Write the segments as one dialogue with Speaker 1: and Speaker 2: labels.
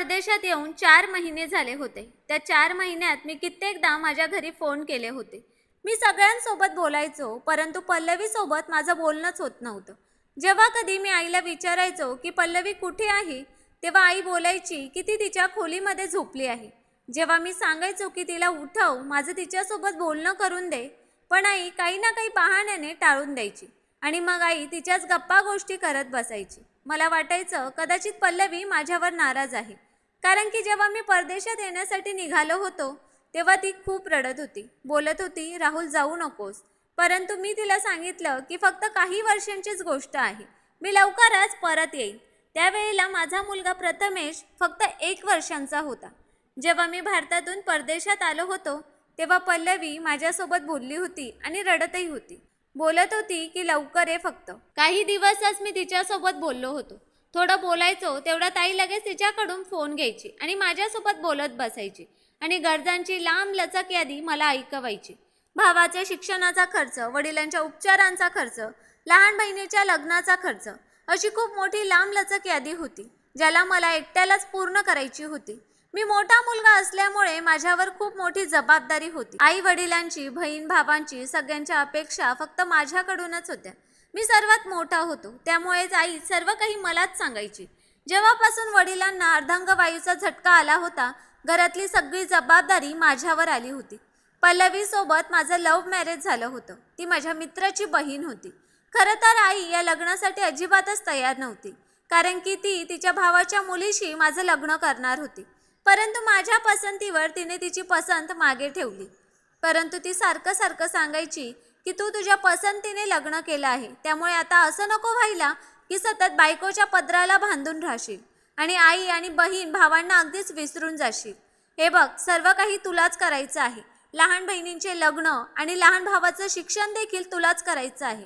Speaker 1: परदेशात येऊन चार महिने झाले होते. त्या चार महिन्यात मी कित्येकदा माझ्या घरी फोन केले होते. मी सगळ्यांसोबत बोलायचो परंतु पल्लवीसोबत माझं बोलणंच होत नव्हतं. जेव्हा कधी मी आईला विचारायचो की पल्लवी कुठे आहे? तेव्हा आई बोलायची की ती तिच्या खोलीमध्ये झोपली आहे. जेव्हा मी सांगायचो की तिला उठव माझं तिच्यासोबत बोलणं करून दे. पण आई काही ना काही बहाण्याने टाळून द्यायची आणि मग आई तिच्याच गप्पा गोष्टी करत बसायची. मला वाटायचं कदाचित पल्लवी माझ्यावर नाराज आहे. कारण की जेव्हा मी परदेशात येण्यासाठी निघालो होतो तेव्हा ती खूप रडत होती. बोलत होती राहुल जाऊ नकोस. परंतु मी तिला सांगितलं की फक्त काही वर्षांचीच गोष्ट आहे. मी लवकरच परत येईन. त्यावेळेला माझा मुलगा प्रथमेश फक्त एक वर्षांचा होता. जेव्हा मी भारतातून परदेशात आलो होतो तेव्हा पल्लवी माझ्यासोबत बोलली होती आणि रडतही होती. बोलत होती की लवकर ये फक्त. काही दिवसच मी तिच्यासोबत बोललो होतो. थोडं बोलायचो तेवढा ताई लगेच तिच्याकडून फोन घ्यायची आणि माझ्यासोबत बोलत बसायची आणि गरजांची लांब लचक यादी मला ऐकवायची. भावाच्या शिक्षणाचा खर्च वडिलांच्या उपचारांचा खर्च लहान बहिणीच्या लग्नाचा खर्च अशी खूप मोठी लांब लचक यादी होती ज्याला मला एकट्यालाच पूर्ण करायची होती. मी मोठा मुलगा असल्यामुळे माझ्यावर खूप मोठी जबाबदारी होती. आई वडिलांची बहीण भावांची सगळ्यांच्या अपेक्षा फक्त माझ्याकडूनच होत्या. मी सर्वात मोठा होतो. त्यामुळेच आई सर्व काही मलाच सांगायची. जेव्हापासून वडिलांना अर्धांगवायूचा झटका आला होता घरातली सगळी जबाबदारी माझ्यावर आली होती. पल्लवीसोबत माझं लव्ह मॅरेज झालं होतं. ती माझ्या मित्राची बहीण होती. खरं तर आई या लग्नासाठी अजिबातच तयार नव्हती कारण की ती तिच्या भावाच्या मुलीशी माझं लग्न करणार होती. परंतु माझ्या पसंतीवर तिने तिची पसंत मागे ठेवली. परंतु ती सारखं सारखं सांगायची की तू तुझ्या पसंतीने लग्न केलं आहे. त्यामुळे आता असं नको व्हायला की सतत बायकोच्या पदराला बांधून राहशील आणि आई आणि बहीण भावांना अगदीच विसरून जाशील. हे बघ सर्व काही तुलाच करायचं आहे. लहान बहिणींचे लग्न आणि लहान भावाचं शिक्षण देखील तुलाच करायचं आहे.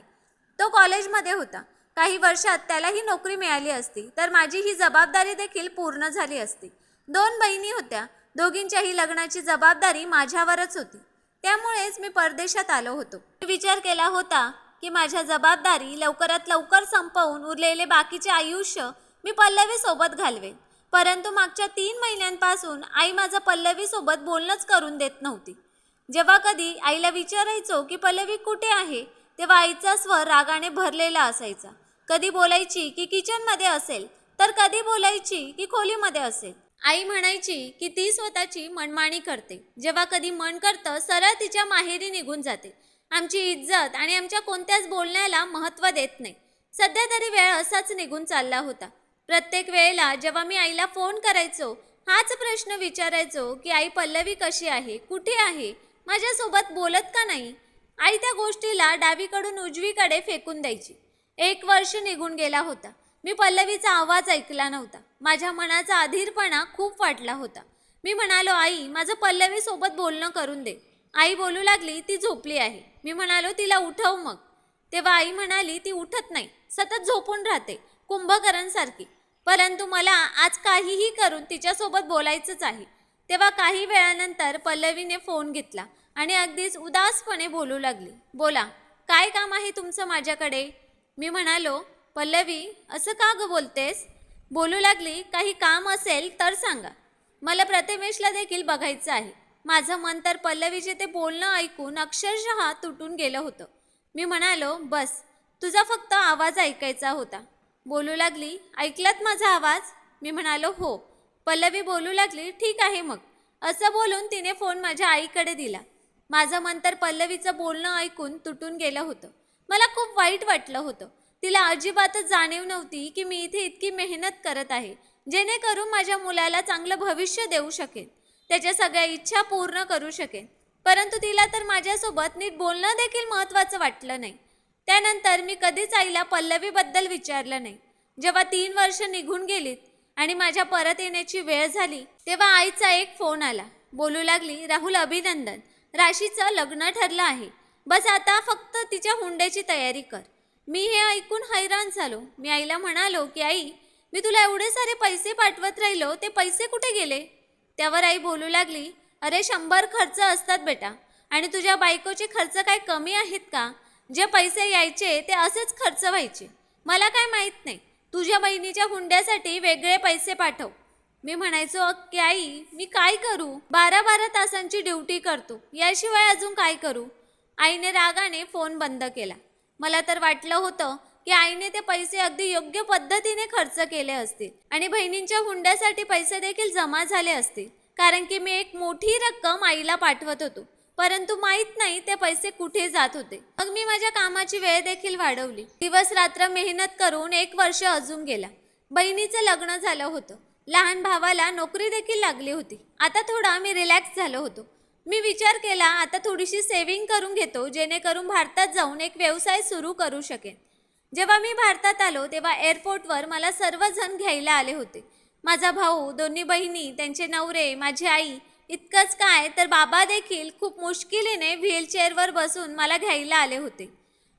Speaker 1: तो कॉलेजमध्ये होता. काही वर्षात त्यालाही नोकरी मिळाली असती तर माझी ही जबाबदारी देखील पूर्ण झाली असती. दोन बहिणी होत्या. दोघींच्याही लग्नाची जबाबदारी माझ्यावरच होती. त्यामुळेच मी परदेशात आलो होतो. मी विचार केला होता की माझ्या जबाबदारी लवकरात लवकर संपवून उरलेले बाकीचे आयुष्य मी पल्लवी सोबत घालवेन. परंतु मागच्या तीन महिन्यांपासून आई माझं पल्लवी सोबत बोलणंच करून देत नव्हती. जेव्हा कधी आईला विचारायचो की पल्लवी कुठे आहे तेव्हा आईचा स्वर रागाने भरलेला असायचा. कधी बोलायची की किचनमध्ये असेल तर कधी बोलायची की खोलीमध्ये असेल. आई म्हणायची की ती स्वतःची मनमाणी करते. जेव्हा कधी मन करतं सरळ तिच्या माहेरी निघून जाते. आमची इज्जत आणि आमच्या कोणत्याच बोलण्याला महत्त्व देत नाही. सध्या तरी वेळ असाच निघून चालला होता. प्रत्येक वेळेला जेव्हा मी आईला फोन करायचो हाच प्रश्न विचारायचो की आई पल्लवी कशी आहे? कुठे आहे? माझ्यासोबत बोलत का नाही? आई त्या गोष्टीला डावीकडून उजवीकडे फेकून द्यायची. एक वर्ष निघून गेला होता. मी पल्लवीचा आवाज ऐकला नव्हता. माझ्या मनाचा अधीरपणा खूप वाटला होता. मी म्हणालो आई माझं पल्लवीसोबत बोलणं करून दे. आई बोलू लागली ती झोपली आहे. मी म्हणालो तिला उठव मग. तेव्हा आई म्हणाली ती उठत नाही सतत झोपून राहते कुंभकरणसारखी. परंतु मला आज काहीही करून तिच्यासोबत बोलायचंच आहे. तेव्हा काही वेळानंतर पल्लवीने फोन घेतला आणि अगदीच उदासपणे बोलू लागली. बोला काय काम आहे तुमचं माझ्याकडे? मी म्हणालो पल्लवी असं का ग बोलतेस? बोलू लागली काही काम असेल तर सांगा. मला प्रथमेशला देखील बघायचं आहे. माझं मन तर पल्लवीचे ते बोलणं ऐकून अक्षरशः तुटून गेलं होतं. मी म्हणालो बस तुझा फक्त आवाज ऐकायचा होता. बोलू लागली ऐकलात माझा आवाज? मी म्हणालो हो. पल्लवी बोलू लागली ठीक आहे मग. असं बोलून तिने फोन माझ्या आईकडे दिला. माझं मन तर पल्लवीचं बोलणं ऐकून तुटून गेलं होतं. मला खूप वाईट वाटलं होतं. तिला अजिबातच जाणीव नव्हती की मी इथे इतकी मेहनत करत आहे जेणेकरून माझ्या मुलाला चांगलं भविष्य देऊ शकेन. त्याच्या सगळ्या इच्छा पूर्ण करू शकेन. परंतु तिला तर माझ्यासोबत नीट बोलणं देखील महत्त्वाचं वाटलं नाही. त्यानंतर मी कधीच आईला पल्लवीबद्दल विचारलं नाही. जेव्हा तीन वर्ष निघून गेलीत आणि माझ्या परत येण्याची वेळ झाली तेव्हा आईचा एक फोन आला. बोलू लागली राहुल अभिनंदन. राशीचं लग्न ठरलं आहे. बस आता फक्त तिच्या हुंड्याची तयारी कर. मी हे ऐकून हैराण झालो. मी आईला म्हणालो की आई मी तुला एवढे सारे पैसे पाठवत राहिलो ते पैसे कुठे गेले? त्यावर आई बोलू लागली अरे शंभर खर्च असतात बेटा. आणि तुझ्या बायकोचे खर्च काय कमी आहेत का? जे पैसे यायचे ते असेच खर्च व्हायचे. मला काय माहीत नाही. तुझ्या बहिणीच्या हुंड्यासाठी वेगळे पैसे पाठव. मी म्हणायचो की आई मी काय करू? बारा बारा तासांची ड्युटी करतो. याशिवाय अजून काय करू? आईने रागाने फोन बंद केला. मला तर वाटलं होतं की आईने ते पैसे अगदी योग्य पद्धतीने खर्च केले असतील. आणि बहिणींच्या हुंड्यासाठी पैसे देखील जमा झाले असतील. कारण की मी एक मोठी रक्कम आईला पाठवत होतो. परंतु माहीत नाही ते पैसे कुठे जात होते. मग मी माझ्या कामाची वेळ देखील वाढवली. दिवस रात्र मेहनत करून एक वर्ष अजून गेला. बहिणीचं लग्न झालं होतं. लहान भावाला नोकरी देखील लागली होती. आता थोडा मी रिलॅक्स झालो होतो. मी विचार केला आता थोडीशी सेव्हिंग करून घेतो जेणेकरून भारतात जाऊन एक व्यवसाय सुरू करू शकेन. जेव्हा मी भारतात आलो तेव्हा एअरपोर्टवर मला सर्वजण घ्यायला आले होते. माझा भाऊ दोन्ही बहिणी त्यांचे नवरे माझी आई इतकंच काय तर बाबा देखील खूप मुश्किलीने व्हीलचेअरवर बसून मला घ्यायला आले होते.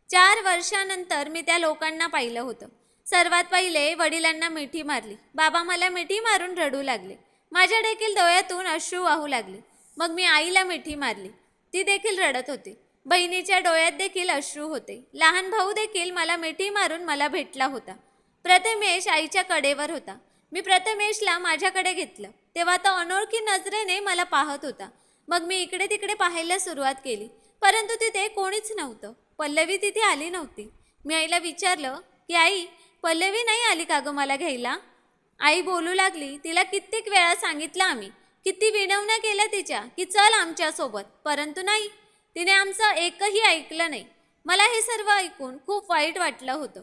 Speaker 1: चार वर्षानंतर मी त्या लोकांना पाहिलं होतं. सर्वात पहिले वडिलांना मिठी मारली. बाबा मला मिठी मारून रडू लागले. माझ्या देखील डोळ्यातून अश्रू वाहू लागले. मग मी आईला मिठी मारली. ती देखील रडत होती. बहिणीच्या डोळ्यात देखील अश्रू होते. लहान भाऊ देखील मला मिठी मारून मला भेटला होता. प्रथमेश आईच्या कडेवर होता. मी प्रथमेशला माझ्याकडे घेतलं. तेव्हा तो अनोळखी नजरेने मला पाहत होता. मग मी इकडे तिकडे पाहायला सुरुवात केली. परंतु तिथे कोणीच नव्हतं. पल्लवी तिथे आली नव्हती. मी आईला विचारलं की आई पल्लवी नाही आली का गं मला घ्यायला? आई बोलू लागली तिला कित्येक वेळा सांगितलं आम्ही. किती विनवण्या केल्या तिच्या की चल आमच्यासोबत. परंतु नाही तिने आमचं एकही ऐकलं नाही. मला हे सर्व ऐकून खूप वाईट वाटलं होतं.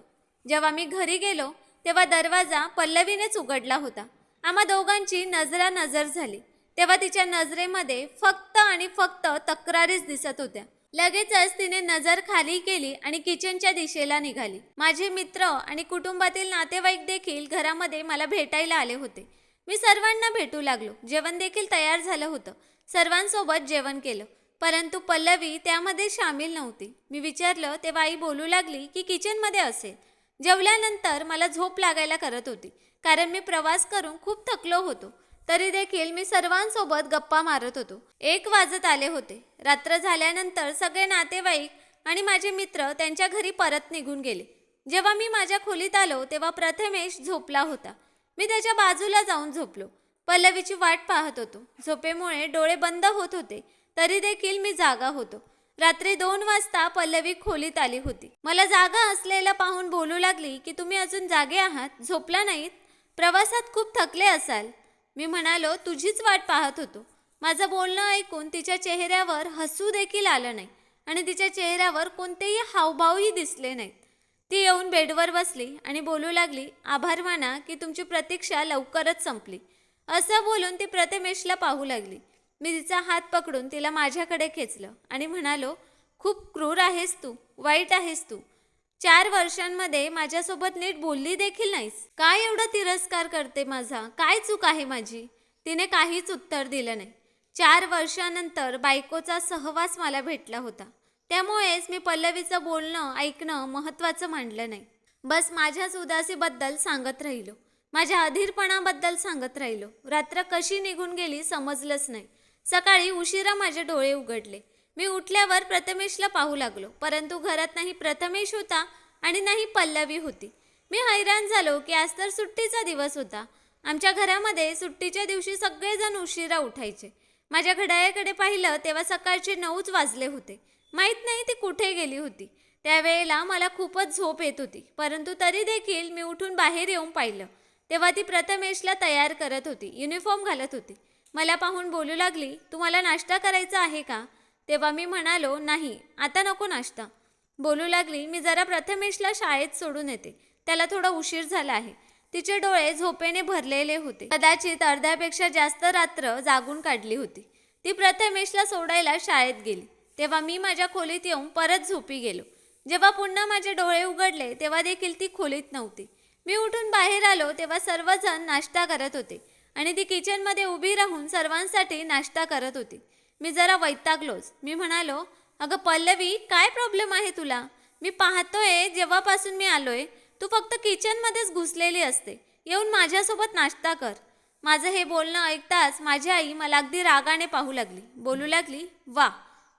Speaker 1: जेव्हा मी घरी गेलो तेव्हा दरवाजा पल्लवीनेच उघडला होता. आम्हा दोघांची नजरा नजर झाली. तेव्हा तिच्या नजरेमध्ये फक्त आणि फक्त तक्रारीच दिसत होत्या. लगेचच तिने नजर खाली केली आणि किचनच्या दिशेला निघाली. माझे मित्र आणि कुटुंबातील नातेवाईक देखील घरामध्ये मला भेटायला आले होते. मी सर्वांना भेटू लागलो. जेवण देखील तयार झालं होतं. सर्वांसोबत जेवण केलं. परंतु पल्लवी त्यामध्ये सामील नव्हती. मी विचारलं तेव्हा आई बोलू लागली की किचनमध्ये असेल? जेवल्यानंतर मला झोप लागायला करत होती. कारण मी प्रवास करून खूप थकलो होतो. तरी देखील मी सर्वांसोबत गप्पा मारत होतो. एक वाजत आले होते. रात्र झाल्यानंतर सगळे नातेवाईक आणि माझे मित्र त्यांच्या घरी परत निघून गेले. जेव्हा मी माझ्या खोलीत आलो तेव्हा प्रथमेश झोपला होता. मी त्याच्या बाजूला जाऊन झोपलो. पल्लवीची वाट पाहत होतो. झोपेमुळे डोळे बंद होत होते. तरी देखील मी जागा होतो. रात्री दोन वाजता पल्लवी खोलीत आली होती. मला जागा असलेला पाहून बोलू लागली की तुम्ही अजून जागे आहात? झोपला नाहीत? प्रवासात खूप थकले असाल. मी म्हणालो तुझीच वाट पाहत होतो. माझं बोलणं ऐकून तिच्या चेहऱ्यावर हसू देखील आलं नाही आणि तिच्या चेहऱ्यावर कोणतेही हावभावही दिसले नाहीत ती येऊन बेडवर बसली आणि बोलू लागली आभार माना की तुमची प्रतीक्षा लवकरच संपली. असं बोलून ती प्रथमेशला पाहू लागली. मी तिचा हात पकडून तिला माझ्याकडे खेचलं आणि म्हणालो खूप क्रूर आहेस तू वाईट आहेस तू. चार वर्षांमध्ये माझ्यासोबत नीट बोलली देखील नाहीस. काय एवढा तिरस्कार करते माझा? काय चूक आहे माझी? तिने काहीच उत्तर दिलं नाही. चार वर्षानंतर बायकोचा सहवास मला भेटला होता. त्यामुळेच मी पल्लवीचं बोलणं ऐकणं महत्त्वाचं मानलं नाही. बस माझ्याच उदासीबद्दल सांगत राहिलो. माझ्या अधीरपणाबद्दल सांगत राहिलो. रात्र कशी निघून गेली समजलंच नाही. सकाळी उशिरा माझे डोळे उघडले. मी उठल्यावर प्रथमेशला पाहू लागलो. परंतु घरात नाही प्रथमेश होता आणि नाही पल्लवी होती. मी हैराण झालो की आज तर सुट्टीचा दिवस होता. आमच्या घरामध्ये सुट्टीच्या दिवशी सगळेजण उशिरा उठायचे. माझ्या घड्याळाकडे पाहिलं तेव्हा सकाळचे नऊच वाजले होते. माहीत नाही ती कुठे गेली होती. त्यावेळेला मला खूपच झोप येत होती. परंतु तरी देखील मी उठून बाहेर येऊन पाहिलं. तेव्हा ती प्रथमेशला तयार करत होती. युनिफॉर्म घालत होती. मला पाहून बोलू लागली तुम्हाला नाश्ता करायचा आहे का? तेव्हा मी म्हणालो नाही आता नको नाश्ता. बोलू लागली मी जरा प्रथमेशला शाळेत सोडून येते. त्याला थोडा उशीर झाला आहे. तिचे डोळे झोपेने भरलेले होते. कदाचित अर्ध्यापेक्षा जास्त रात्र जागून काढली होती. ती प्रथमेशला सोडायला शाळेत गेली. तेव्हा मी माझ्या खोलीत येऊन परत झोपी गेलो. जेव्हा पुन्हा माझे डोळे उघडले तेव्हा देखील ती खोलीत नव्हती. मी उठून बाहेर आलो तेव्हा सर्वजण नाश्ता करत होते आणि ती किचनमध्ये उभी राहून सर्वांसाठी नाश्ता करत होती. मी जरा वैतागलोच. मी म्हणालो अगं पल्लवी काय प्रॉब्लेम आहे तुला? मी पाहतोय जेव्हापासून मी आलोय तू फक्त किचनमध्येच घुसलेली असते. येऊन माझ्यासोबत नाश्ता कर. माझं हे बोलणं ऐकताच माझी आई मला अगदी रागाने पाहू लागली. बोलू लागली वा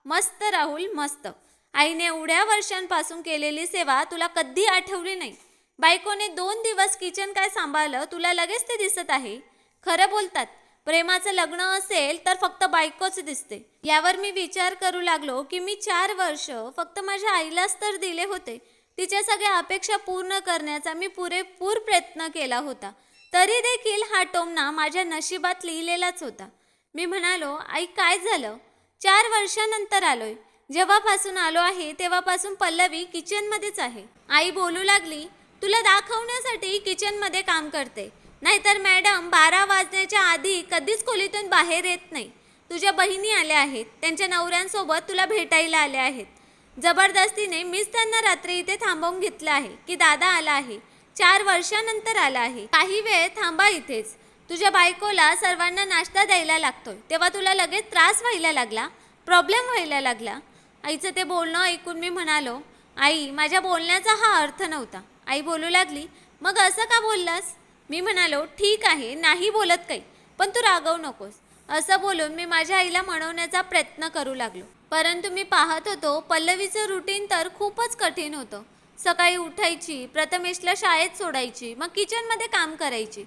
Speaker 1: मस्त राहुल मस्त. आईने एवढ्या वर्षांपासून केलेली सेवा तुला कधी आठवली नाही. बायकोने दोन दिवस किचन काय सांभाळलं तुला लगेच ते दिसत आहे. खरं बोलतात प्रेमाचं लग्न असेल तर फक्त बायकोच दिसते. यावर मी विचार करू लागलो की मी चार वर्ष फक्त माझ्या आईलाच तर दिले होते. तिच्या सगळ्या अपेक्षा पूर्ण करण्याचा मी पुरेपूर प्रयत्न केला होता. तरी देखील हा टोमना माझ्या नशिबात लिहिलेलाच होता. मी म्हणालो आई काय झालं? चार वर्षानंतर आलोय. जेव्हापासून आलो आहे तेव्हापासून पल्लवी किचनमध्येच आहे. आई बोलू लागली तुला दाखवण्यासाठी किचनमध्ये काम करते. नाहीतर मॅडम बारा वाजण्याच्या आधी कधीच खोलीतून बाहेर येत नाही. तुझ्या बहिणी आल्या आहेत. त्यांच्या नवऱ्यांसोबत तुला भेटायला आल्या आहेत. जबरदस्तीने मीच त्यांना रात्री इथे थांबवून घेतलं आहे की दादा आला आहे. चार वर्षानंतर आला आहे. काही वेळ थांबा इथेच. तुझ्या बायकोला सर्वांना नाश्ता द्यायला लागतोय. तेव्हा तुला लगेच त्रास व्हायला लागला? प्रॉब्लेम व्हायला लागला? आईचं ते बोलणं ऐकून मी म्हणालो आई माझ्या बोलण्याचा हा अर्थ नव्हता. आई बोलू लागली मग असं का बोललास? मी म्हणालो ठीक आहे नाही बोलत काही पण तू रागवू नकोस. असं बोलून मी माझ्या आईला म्हणवण्याचा प्रयत्न करू लागलो. परंतु मी पाहत होतो पल्लवीचं रुटीन तर खूपच कठीण होतं. सकाळी उठायची प्रथमेशला शाळेत सोडायची मग किचनमध्ये काम करायची.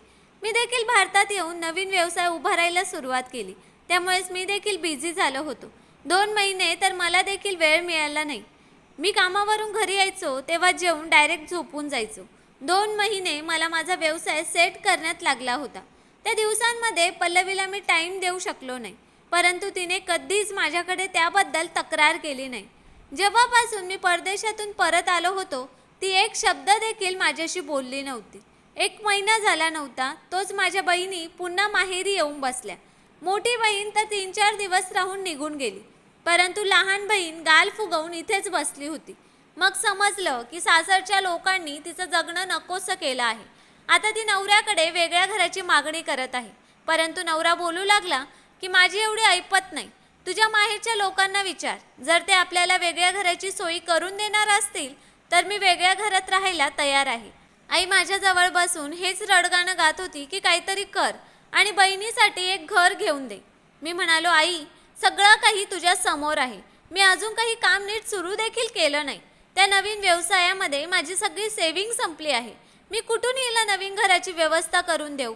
Speaker 1: मी देखील भारतात येऊन नवीन व्यवसाय उभारायला सुरुवात केली. त्यामुळेच मी देखील बिझी झालो होतो. दोन महिने तर मला देखील वेळ मिळाला नाही. मी कामावरून घरी यायचो तेव्हा जेवून डायरेक्ट झोपून जायचो. दोन महिने मला माझा व्यवसाय सेट करण्यात लागला होता. त्या दिवसांमध्ये पल्लवीला मी टाईम देऊ शकलो नाही. परंतु तिने कधीच माझ्याकडे त्याबद्दल तक्रार केली नाही. जेव्हापासून मी परदेशातून परत आलो होतो ती एक शब्द देखील माझ्याशी बोलली नव्हती. एक महिना झाला नव्हता. तोच माझ्या बहिणी पुन्हा माहेरी येऊन बसल्या. मोठी बहीण तर तीन चार दिवस राहून निघून गेली. परंतु लहान बहीण गाल फुगवून इथेच बसली होती. मग समजलं की सासरच्या लोकांनी तिचं जगणं नकोसं केलं आहे. आता ती नवऱ्याकडे वेगळ्या घराची मागणी करत आहे. परंतु नवरा बोलू लागला की माझी एवढी ऐपत नाही. तुझ्या माहेरच्या लोकांना विचार. जर ते आपल्याला वेगळ्या घराची सोयी करून देणार असतील तर मी वेगळ्या घरात राहायला तयार आहे. आई माझ्याजवळ बसून हेच रडगाणं गात होती की काहीतरी कर आणि बहिणीसाठी एक घर घेऊन दे. मी म्हणालो आई सगळं काही तुझ्या समोर आहे. मी अजून काही काम नीट सुरू देखील केलं नाही. त्या नवीन व्यवसायामध्ये माझी सगळी सेव्हिंग संपली आहे. मी कुठून हिला नवीन घराची व्यवस्था करून देऊ?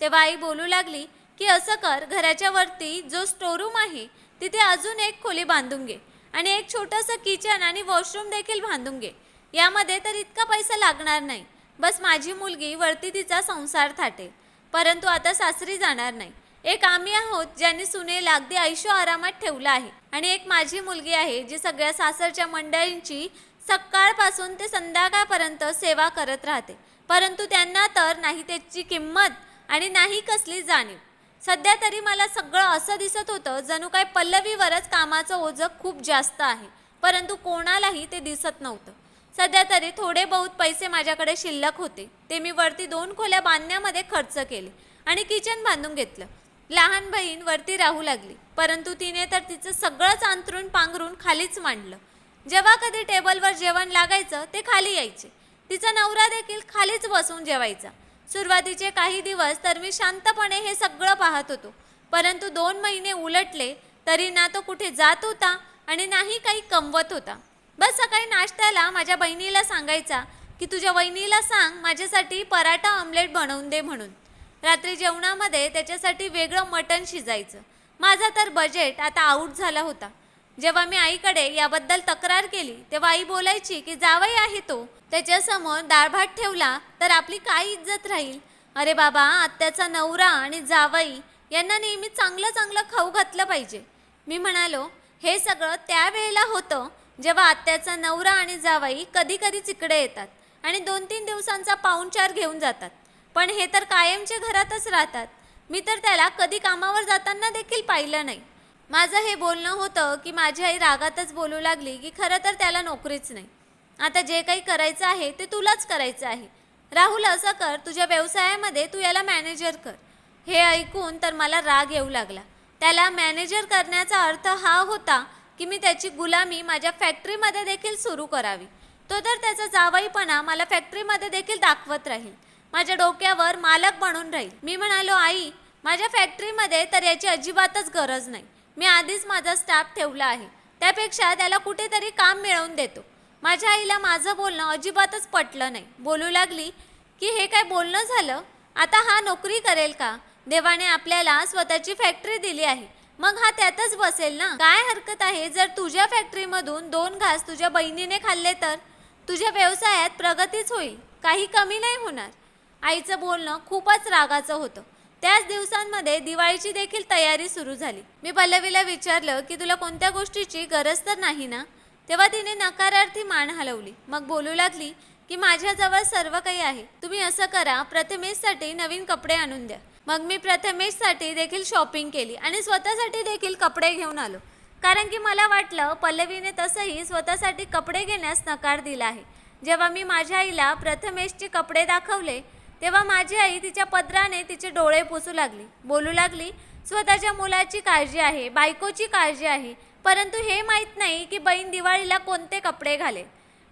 Speaker 1: तेव्हा आई बोलू लागली की असं कर घराच्या वरती जो स्टोरूम आहे तिथे अजून एक खोली बांधून घे आणि एक छोटंसं किचन आणि वॉशरूम देखील बांधून घे. यामध्ये तर इतका पैसा लागणार नाही. बस माझी मुलगी वरती तिचा संसार थाटेल परंतु आता सासरी जाणार नाही. एक आम्ही आहोत ज्यांनी सुनेला अगदी ऐशो आरामात ठेवला आहे. आणि एक माझी मुलगी आहे जी सगळ्या सासरच्या मंडळींची सकाळपासून ते संध्याकाळपर्यंत सेवा करत राहते. परंतु त्यांना तर नाही त्याची किंमत आणि नाही कसली जाणीव. सध्या तरी मला सगळं असं दिसत होतं जणू काय पल्लवीवरच कामाचं ओझं खूप जास्त आहे. परंतु कोणालाही ते दिसत नव्हतं. सध्या तरी थोडे बहुत पैसे माझ्याकडे शिल्लक होते. ते मी वरती दोन खोल्या बांधण्यामध्ये खर्च केले आणि किचन बांधून घेतलं. लहान बहीण वरती राहू लागली परंतु तिने तर तिचं सगळंच अंतरून पांघरून खालीच मांडलं. जेव्हा कधी टेबलवर जेवण लागायचं ते खाली यायचे. तिचा नवरा देखील खालीच बसून जेवायचा. सुरुवातीचे काही दिवस तर मी शांतपणे हे सगळं पाहत होतो. परंतु दोन महिने उलटले तरी ना तो कुठे जात होता आणि नाही काही कमवत होता. बस सकाळी नाश्त्याला माझ्या बहिणीला सांगायचा की तुझ्या वहिनीला सांग माझ्यासाठी पराठा ऑमलेट बनवून दे म्हणून. रात्री जेवणामध्ये त्याच्यासाठी वेगळं मटण शिजायचं. माझा तर बजेट आता आऊट झाला होता. जेव्हा मी आईकडे याबद्दल तक्रार केली तेव्हा आई बोलायची की जावई आहे तो. त्याच्यासमोर डाळ भात ठेवला तर आपली काय इज्जत राहील? अरे बाबा आत्याचा नवरा आणि जावई यांना नेहमी चांगलं चांगलं खाऊ घातलं पाहिजे. मी म्हणालो हे सगळं त्यावेळेला होतं. जेव्हा आत्याचा नवरा आणि जावाई कधी कधीच इकडे येतात आणि दोन तीन दिवसांचा पाहुणचार घेऊन जातात. पण हे तर कायमचे घरातच राहतात. मी तर त्याला कधी कामावर जाताना देखील पाहिलं नाही. माझं हे बोलणं होतं की माझी आई रागातच बोलू लागली की खरं तर त्याला नोकरीच नाही. आता जे काही करायचं आहे ते तुलाच करायचं आहे. राहुल असं कर तुझ्या व्यवसायामध्ये तू याला मॅनेजर कर. हे ऐकून तर मला राग येऊ लागला. त्याला मॅनेजर करण्याचा अर्थ हा होता की मी त्याची गुलामी माझ्या फॅक्टरीमध्ये देखील सुरू करावी. तो तर त्याचा जावईपणा मला फॅक्टरीमध्ये देखील दाखवत राहील. माझ्या डोक्यावर मालक बनून राहील. मी म्हणालो आई माझ्या फॅक्टरीमध्ये तर याची अजिबातच गरज नाही. मी आधीच माझा स्टाफ ठेवला आहे. त्यापेक्षा त्याला कुठेतरी काम मिळवून देतो. माझ्या आईला माझं बोलणं अजिबातच पटलं नाही. बोलू लागली की हे काय बोलणं झालं? आता हा नोकरी करेल का? देवाने आपल्याला स्वतःची फॅक्टरी दिली आहे. मग हा त्यातच बसेल ना? काय हरकत आहे? जर तुझ्या फॅक्टरीमधून दोन घास तुझ्या बहिणीने खाल्ले तर? तुझ्या व्यवसायात प्रगतीच होईल. काही कमी नाही होणार. आईचं बोलणं खूपच रागाचं होतं. त्याच दिवसांमध्ये दिवाळीची देखील तयारी सुरू झाली. मी पल्लवीला विचारलं की तुला कोणत्या गोष्टीची गरज तर नाही ना? तेव्हा तिने नकारार्थी मान हलवली. मग बोलू लागली की माझ्याजवळ सर्व काही आहे. तुम्ही असं करा. प्रथमेशसाठी नवीन कपडे आणून द्या. मग मी प्रथमेशसाठी देखील शॉपिंग केली आणि स्वतःसाठी देखील कपडे घेऊन आलो. कारण की मला वाटलं पल्लवीने तसंही स्वतःसाठी कपडे घेण्यास नकार दिला आहे. जेव्हा मी माझ्या आईला प्रथमेशचे कपडे दाखवले तेव्हा माझी आई तिच्या पत्राने तिचे डोळे पुसू लागली. बोलू लागली स्वतःच्या मुलाची काळजी आहे बायकोची काळजी आहे परंतु हे माहीत नाही की बहीण दिवाळीला कोणते कपडे घाले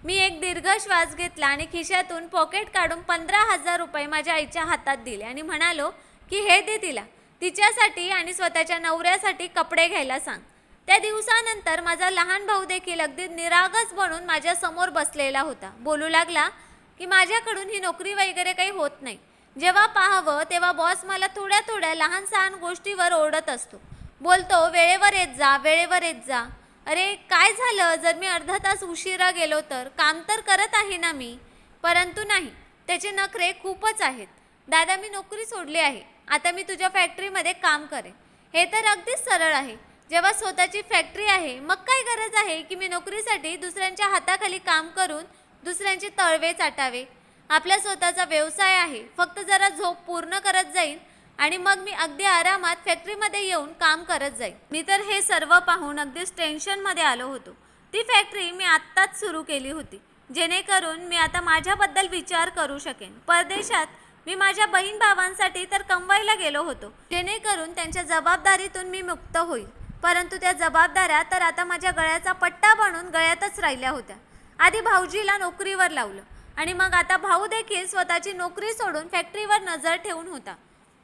Speaker 1: मी एक दीर्घ श्वास घेतला आणि खिशातून पॉकेट काढून पंधरा हजार रुपये माझ्या आईच्या हातात दिले आणि म्हणालो की हे दे तिला. तिच्यासाठी आणि स्वतःच्या नवऱ्यासाठी कपडे घ्यायला सांग. त्या दिवसानंतर माझा लहान भाऊ देखील अगदी निरागस बनून माझ्यासमोर बसलेला होता. बोलू लागला की माझ्याकडून ही नोकरी वगैरे काही होत नाही. जेव्हा पाहावं तेव्हा बॉस मला थोड्या थोड्या लहान सहान गोष्टीवर ओरडत असतो. बोलतो वेळेवर येत जा वेळेवर येत जा. अरे काय झालं? जर मी अर्धा तास उशिरा गेलो तर काम तर करत आहे ना मी? परंतु नाही त्याचे नखरे खूपच आहेत. दादा मी नोकरी सोडली आहे. आता मी तुझ्या फॅक्टरीमध्ये काम करेन. हे तर अगदीच सरळ आहे. जेव्हा स्वतःची फॅक्टरी आहे मग काय गरज आहे की मी नोकरीसाठी दुसऱ्यांच्या हाताखाली काम करून दुसऱ्यांचे तळवे चाटावे? आपला स्वतःचा व्यवसाय आहे फक्त जरा झोप पूर्ण करत जाईन आणि मग मी अगदी आरामात फॅक्टरीमध्ये येऊन काम करत जाईन. मी तर हे सर्व पाहून अगदीच टेन्शनमध्ये आलो होतो. ती फॅक्टरी मी आत्ताच सुरू केली होती. जेणेकरून मी आता माझ्याबद्दल विचार करू शकेन. परदेशात मी माझ्या बहीण भावांसाठी तर कमवायला गेलो होतो. जेणेकरून त्यांच्या जबाबदारीतून मी मुक्त होईल. परंतु त्या जबाबदाऱ्या तर आता माझ्या गळ्याचा पट्टा बनून गळ्यातच राहिल्या होत्या. आधी भाऊजीला नोकरीवर लावलं आणि मग आता भाऊ देखील स्वतःची नोकरी सोडून फॅक्टरीवर नजर ठेवून होता.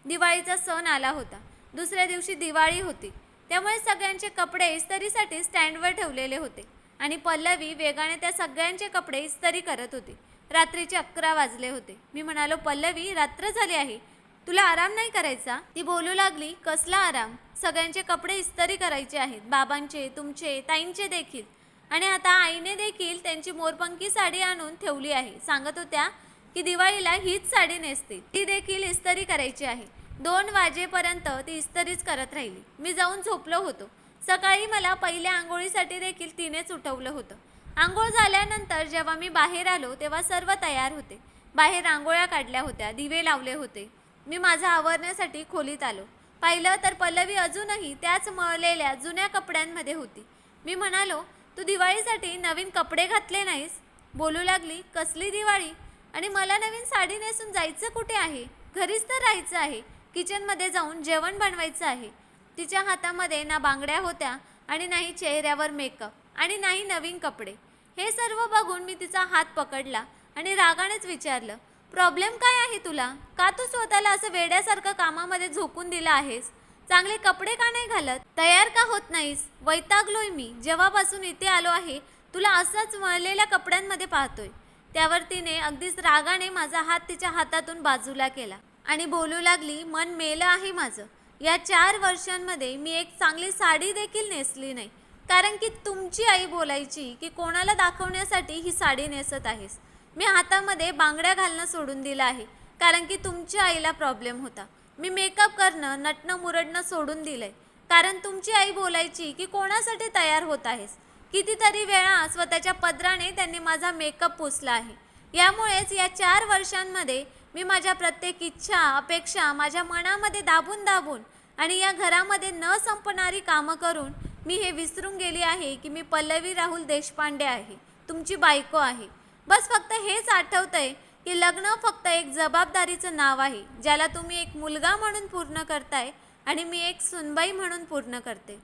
Speaker 1: दिवाळीचा सण आला होता. दुसऱ्या दिवशी दिवाळी होती. त्यामुळे सगळ्यांचे कपडे इस्तरीसाठी स्टँडवर ठेवलेले होते आणि पल्लवी वेगाने त्या सगळ्यांचे कपडे इस्तरी करत होती. रात्रीचे अकरा वाजले होते. मी म्हणालो पल्लवी रात्र झाली आहे. तुला आराम नाही करायचा? ती बोलू लागली कसला आराम? सगळ्यांचे कपडे इस्तरी करायचे आहेत. बाबांचे तुमचे ताईंचे देखील. आणि आता आईने देखील त्यांची मोरपंखी साडी आणून ठेवली आहे. सांगत होत्या की दिवाळीला हीच साडी नेसते ती देखील इस्तरी करायची आहे. दोन वाजेपर्यंत ती इस्तरीच करत राहिली. मी जाऊन झोपलो होतो. सकाळी मला पहिल्या आंघोळीसाठी देखील तिनेच उठवलं होतं. आंघोळ झाल्यानंतर जेव्हा मी बाहेर आलो तेव्हा सर्व तयार होते. बाहेर रांगोळ्या काढल्या होत्या दिवे लावले होते. मी माझा आवरण्यासाठी खोलीत आलो. पाहिलं तर पल्लवी अजूनही त्याच मळलेल्या जुन्या कपड्यांमध्ये होती. मी म्हणालो तू दिवाळीसाठी नवीन कपडे घातले नाहीस? बोलू लागली कसली दिवाळी? आणि मला नवीन साडी नेसून जायचं कुठे आहे? घरीच तर राहायचं आहे. किचनमध्ये जाऊन जेवण बनवायचं आहे. तिच्या हातामध्ये ना बांगड्या होत्या आणि नाही चेहऱ्यावर मेकअप. आणि नाही नवीन कपडे. हे सर्व बघून मी तिचा हात पकडला आणि रागानेच विचारलं प्रॉब्लेम काय आहे तुला? का तू स्वतःला असं वेड्यासारखं कामामध्ये झोकून दिलं आहेस? चांगले कपडे का नाही घालत? तयार का होत नाहीस? वैतागलोय मी. जेव्हापासून इथे आलो आहे तुला असंच वळलेल्या कपड्यांमध्ये पाहतोय. त्यावर तिने अगदीच रागाने माझा हात तिच्या हातातून बाजूला केला आणि बोलू लागली मन मेलं आहे माझं. या चार वर्षांमध्ये मी एक चांगली साडी देखील नेसली नाही. कारण की तुमची आई बोलायची की कोणाला दाखवण्यासाठी ही साडी नेसत आहेस. मी हातामध्ये बांगड्या घालणं सोडून दिलं आहे कारण की तुमच्या आईला प्रॉब्लेम होता. मी मेकअप करणं नटणं मुरडणं सोडून दिलंय. कारण तुमची आई बोलायची की कोणासाठी तयार होत आहेस? कितीतरी वेळा स्वतःच्या पदराने त्यांनी माझा मेकअप पुसला आहे. यामुळेच या चार वर्षांमध्ये मी माझ्या प्रत्येक इच्छा अपेक्षा माझ्या मनामध्ये दाबून दाबून आणि या घरामध्ये न संपणारी कामं करून मी हे विसरून गेली आहे की मी पल्लवी राहुल देशपांडे आहे. तुमची बायको आहे. बस फक्त हेच आठवतंय की लग्न फक्त एक जबाबदारीचं नाव आहे ज्याला तुम्ही एक मुलगा म्हणून पूर्ण करताय आणि मी एक सुनबाई म्हणून पूर्ण करते.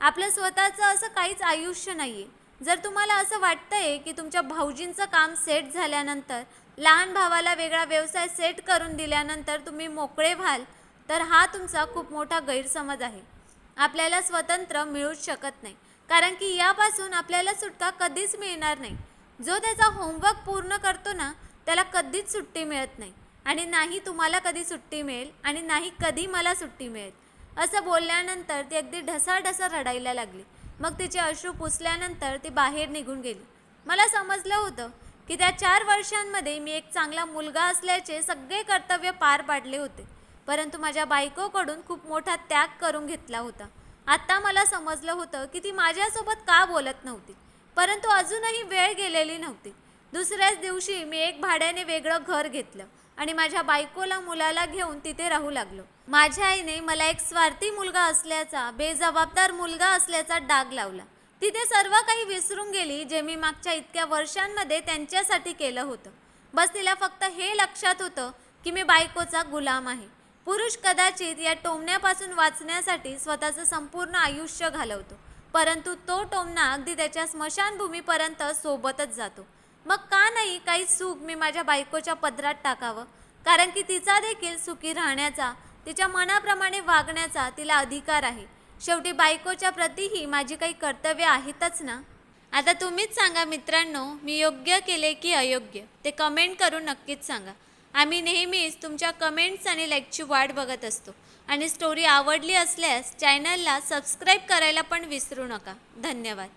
Speaker 1: आपलं स्वतःचं असं काहीच आयुष्य नाही आहे जर तुम्हाला असं वाटतंय की तुमच्या भाऊजींचं काम सेट झाल्यानंतर लहान भावाला वेगळा व्यवसाय सेट करून दिल्यानंतर तुम्ही मोकळे व्हाल तर हा तुमचा खूप मोठा गैरसमज आहे. आपल्याला स्वतंत्र मिळूच शकत नाही. कारण की यापासून आपल्याला सुटका कधीच मिळणार नाही. जो त्याचा होमवर्क पूर्ण करतो ना त्याला कधीच सुट्टी मिळत नाही. आणि नाही तुम्हाला कधी सुट्टी मिळेल आणि नाही कधी मला सुट्टी मिळेल. असं बोलल्यानंतर ती अगदी ढसाढसा रडायला लागली. मग तिचे अश्रू पुसल्यानंतर ती बाहेर निघून गेली. मला समजलं होतं की त्या चार वर्षांमध्ये मी एक चांगला मुलगा असल्याचे सगळे कर्तव्य पार पाडले होते. परंतु माझ्या बायकोकडून खूप मोठा त्याग करून घेतला होता. आत्ता मला समजलं होतं की ती माझ्यासोबत का बोलत नव्हती. परंतु अजूनही वेळ गेलेली नव्हती. दुसऱ्याच दिवशी मी एक भाड्याने वेगळं घर घेतलं आणि माझ्या बायकोला मुलाला घेऊन तिथे राहू लागलो. माझ्या आईने मला एक स्वार्थी मुलगा असल्याचा बेजबाबदार मुलगा असल्याचा डाग लावला. तिथे सर्व काही विसरून गेली जे मी मागच्या इतक्या वर्षांमध्ये त्यांच्यासाठी केलं होतं. बस तिला फक्त हे लक्षात होतं की मी बायकोचा गुलाम आहे. पुरुष कदाचित या टोमण्यापासून वाचण्यासाठी स्वतःचं संपूर्ण आयुष्य घालवतो. परंतु तो टोमणा अगदी त्याच्या स्मशानभूमीपर्यंत सोबतच जातो. मग का नाही काही सुख मी माझ्या बायकोच्या पदरात टाकावं? कारण की तिचा देखील सुखी राहण्याचा तिच्या मनाप्रमाणे वागण्याचा तिला अधिकार आहे. शेवटी बायकोच्या प्रतीही माझी काही कर्तव्य आहेतच ना? आता तुम्हीच सांगा मित्रांनो मी योग्य केले की अयोग्य? ते कमेंट करून नक्कीच सांगा. आम्ही नेहमीच तुमच्या कमेंट्स आणि लाईकची वाट बघत असतो. आणि स्टोरी आवडली असल्यास चॅनलला सबस्क्राईब करायला पण विसरू नका. धन्यवाद.